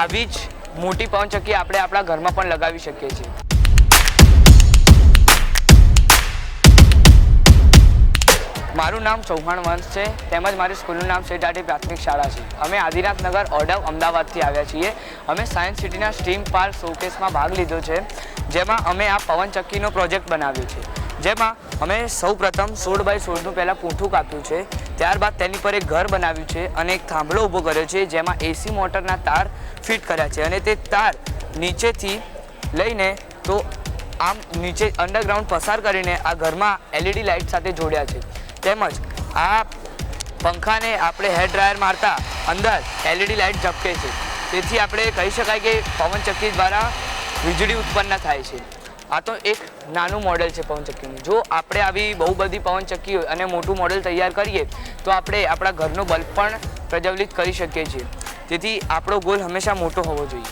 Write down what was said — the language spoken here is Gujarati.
આવી જ મોટી પવનચક્કી આપણે આપણા ઘરમાં પણ લગાવી શકીએ છીએ. મારું નામ ચૌહાણ વંશ છે. તેમજ મારી સ્કૂલનું નામ સેઠ આટી પ્રાથમિક શાળા છે. અમે આદિનાથનગર ઓડવ અમદાવાદથી આવ્યા છીએ. અમે સાયન્સ સિટીના સ્ટીમ પાર્ક શોકેસમાં ભાગ લીધો છે. જેમાં અમે આ પવનચક્કીનો પ્રોજેક્ટ બનાવ્યો છે. જેમાં અમે સૌ પ્રથમ સોળ બાય સોળનું પહેલાં પૂંઠું કાપ્યું છે. ત્યારબાદ તેની પર એક ઘર બનાવ્યું છે અને એક થાંભલો ઊભો કર્યો છે, જેમાં એસી મોટરના તાર ફિટ કર્યા છે અને તે તાર નીચેથી લઈને તો આમ નીચે અંડરગ્રાઉન્ડ પસાર કરીને આ ઘરમાં એલઈડી લાઇટ સાથે જોડ્યા છે. તેમજ આ પંખાને આપણે હેર ડ્રાયર મારતા અંદર એલઈડી લાઇટ ઝપકે છે. તેથી આપણે કહી શકાય કે પવનચક્કી દ્વારા વીજળી ઉત્પન્ન થાય છે. આ તો એક નાનું મોડેલ છે પવનચક્કીનું જો આપણે આવી બહુ બધી પવનચક્કીઓ અને મોટું મોડેલ તૈયાર કરીએ, તો આપણે આપણા ઘરનો બલ્બ પણ પ્રજ્વલિત કરી શકીએ છીએ. તેથી આપણો ગોલ હંમેશા મોટો હોવો જોઈએ.